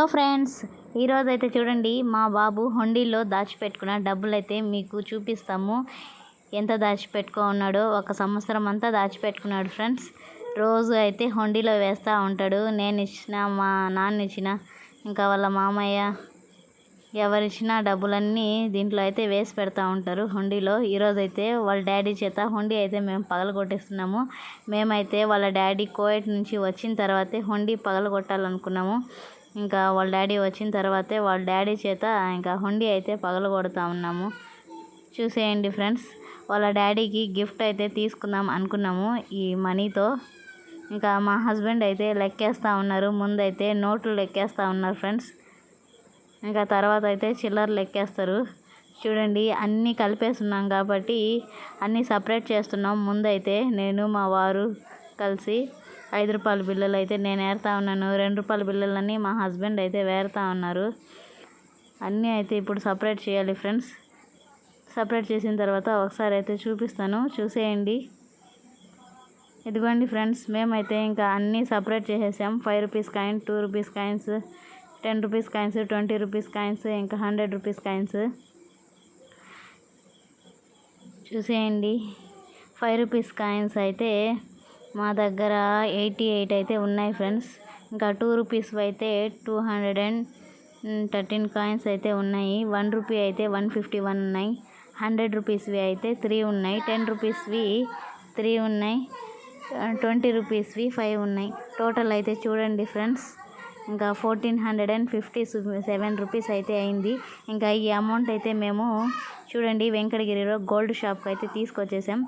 Hello friends ఈరోజు అయితే చూడండి మా బాబు హుండీలో దాచిపెట్టుకున్న డబ్బులు అయితే మీకు చూపిస్తాము. ఎంత దాచిపెట్టుకో ఉన్నాడో ఒక సంవత్సరం అంతా దాచిపెట్టుకున్నాడు ఫ్రెండ్స్ రోజు అయితే హుండీలో వేస్తూ ఉంటాడు. నేను ఇచ్చిన మా నాన్న ఇచ్చిన ఇంకా వాళ్ళ మామయ్య ఎవరిచ్చిన డబ్బులన్నీ దీంట్లో అయితే వేసి పెడతా ఉంటారు హుండీలో. ఈరోజు అయితే వాళ్ళ డాడీ చేత హుండీ అయితే మేము పగలగొట్టేస్తున్నాము. మేమైతే వాళ్ళ డాడీ కోయట్ నుంచి వచ్చిన తర్వాతే హుండీ పగలగొట్టాలనుకున్నాము. ఇంకా వాళ్ళ డాడీ వచ్చిన తర్వాతే వాళ్ళ డాడీ చేత ఇంకా హుండీ అయితే పగలగొడతా ఉన్నాము. చూసేయండి ఫ్రెండ్స్ వాళ్ళ డాడీకి గిఫ్ట్ అయితే తీసుకుందాం అనుకున్నాము ఈ మనీతో. ఇంకా మా హస్బెండ్ అయితే లెక్కేస్తూ ఉన్నారు ముందైతే నోట్లు లెక్కేస్తూ ఉన్నారు ఫ్రెండ్స్. ఇంకా తర్వాత అయితే చిల్లర లెక్కేస్తారు. చూడండి అన్నీ కలిపేస్తున్నాం కాబట్టి అన్నీ సపరేట్ చేస్తున్నాం. ముందైతే నేను మా వారు కలిసి ఐదు రూపాయల బిల్లలు అయితే నేను వేరుతా ఉన్నాను. రెండు రూపాయల బిల్లలన్నీ మా హస్బెండ్ అయితే వేరుతా ఉన్నారు. అన్నీ అయితే ఇప్పుడు సపరేట్ చేయాలి ఫ్రెండ్స్. సపరేట్ చేసిన తర్వాత ఒకసారి అయితే చూపిస్తాను. చూసేయండి. ఇదిగోండి ఫ్రెండ్స్ మేమైతే ఇంకా అన్నీ సపరేట్ చేసేసాం. Five rupees coin two rupees coins ten rupees coins twenty rupees coins ఇంకా హండ్రెడ్ రూపీస్ కాయిన్స్. చూసేయండి. ఫైవ్ రూపీస్ కాయిన్స్ అయితే మా దగ్గర ఎయిటీ ఎయిట్ అయితే ఉన్నాయి ఫ్రెండ్స్. ఇంకా టూ రూపీస్ అయితే two hundred and thirteen coins అయితే ఉన్నాయి. వన్ రూపీ అయితే వన్ ఫిఫ్టీ వన్ ఉన్నాయి. హండ్రెడ్ రూపీస్వి అయితే త్రీ ఉన్నాయి. టెన్ రూపీస్వి త్రీ ఉన్నాయి. ట్వంటీ రూపీస్వి ఫైవ్ ఉన్నాయి. టోటల్ అయితే చూడండి ఫ్రెండ్స్. ఇంకా fourteen hundred and fifty seven rupees అయితే అయింది. ఇంకా ఈ అమౌంట్ అయితే మేము చూడండి వెంకటగిరిలో గోల్డ్ షాప్కి అయితే తీసుకొచ్చేసాం.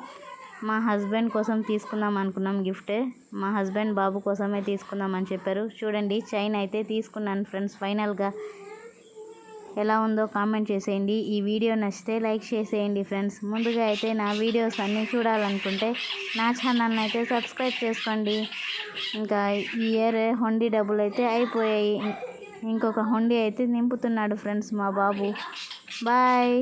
మా హస్బెండ్ కోసం తీసుకుందాం అనుకున్నాం గిఫ్ట్. మా హస్బెండ్ బాబు కోసమే తీసుకుందాం అని చెప్పారు. చూడండి చైన్ అయితే తీసుకున్నాను ఫ్రెండ్స్ ఫైనల్గా. ఎలా ఉందో కామెంట్ చేసేయండి. ఈ వీడియో నచ్చితే లైక్ చేసేయండి ఫ్రెండ్స్. ముందుగా అయితే నా వీడియోస్ అన్నీ చూడాలనుకుంటే నా ఛానల్ని అయితే సబ్స్క్రైబ్ చేసుకోండి. ఇంకా ఈ ఇయర్ హుండీ డబ్బులు అయితే అయిపోయాయి. ఇంకొక హుండీ అయితే నింపుతున్నాడు ఫ్రెండ్స్ మా బాబు. బాయ్.